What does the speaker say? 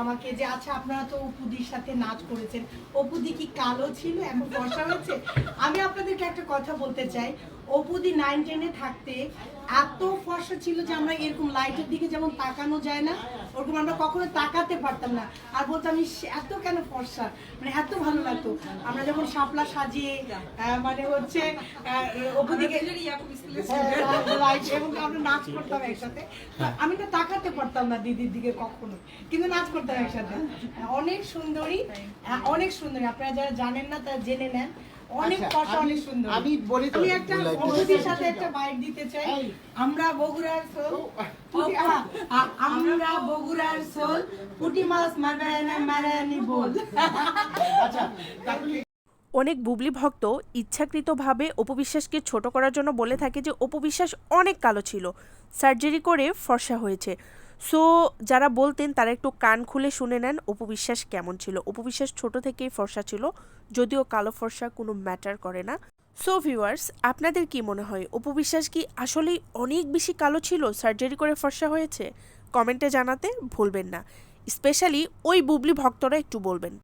আমাকে যে আচ্ছা আপনারা তো অপুদির সাথে নাচ করেছেন। অপুদি কি কালো ছিল? এমন বর্ষা হয়েছে? আমি আপনাদেরকে একটা কথা বলতে চাই। অপুদি নাইন টেনে থাকতে এত ফর্সা ছিল যে, আমরা এরকম লাইটের দিকে যেমন তাকানো যায় না ওরকম আমরা কখনো তাকাতে পারতাম না। আর বলতাম "ইস, এত কেন ফর্সা? মানে এত ভালো লাগতো। আমরা যখন শাপলা সাজিয়ে মানে হচ্ছে হ্যাঁ, right, এবং আমরা নাচ করতাম একসাথে। আমি তো তাকাতে পারতাম না দিদির দিকে কখনো কিন্তু নাচ করতাম একসাথে। অনেক সুন্দরী অনেক সুন্দরী। আপনারা যারা জানেন না তারা জেনে নেন। অনেক আচ্ছা, অনেক সুন্দর। আমি বলি আমি একটা সাথে একটা বাইক দিতে চাই। আমরা বগুড়ার আমরা বগুড়ার সোল পুটি মাছ বল। আচ্ছা অনেক বুবলি ভক্ত ইচ্ছাকৃতভাবে অপবিশ্বাসকে ছোট করার জন্য বলে থাকে যে অপবিশ্বাস অনেক কালো ছিল। সার্জারি করে ফর্সা হয়েছে। সো যারা বলতেন তারা একটু কান খুলে শুনে নেন উপবিশ্বাস কেমন ছিল? উপবিশ্বাস ছোট থেকেই ফর্সা ছিল, যদিও কালো ফর্সা কোনো ম্যাটার করে না। সো ভিউয়ার্স আপনাদের কি মনে হয়? উপবিশ্বাস কি আসলেই অনেক বেশি কালো ছিল সার্জারি করে ফর্সা হয়েছে? কমেন্টে জানাতে ভুলবেন না। স্পেশালি ওই বুবলি ভক্তরা একটু বলবেন।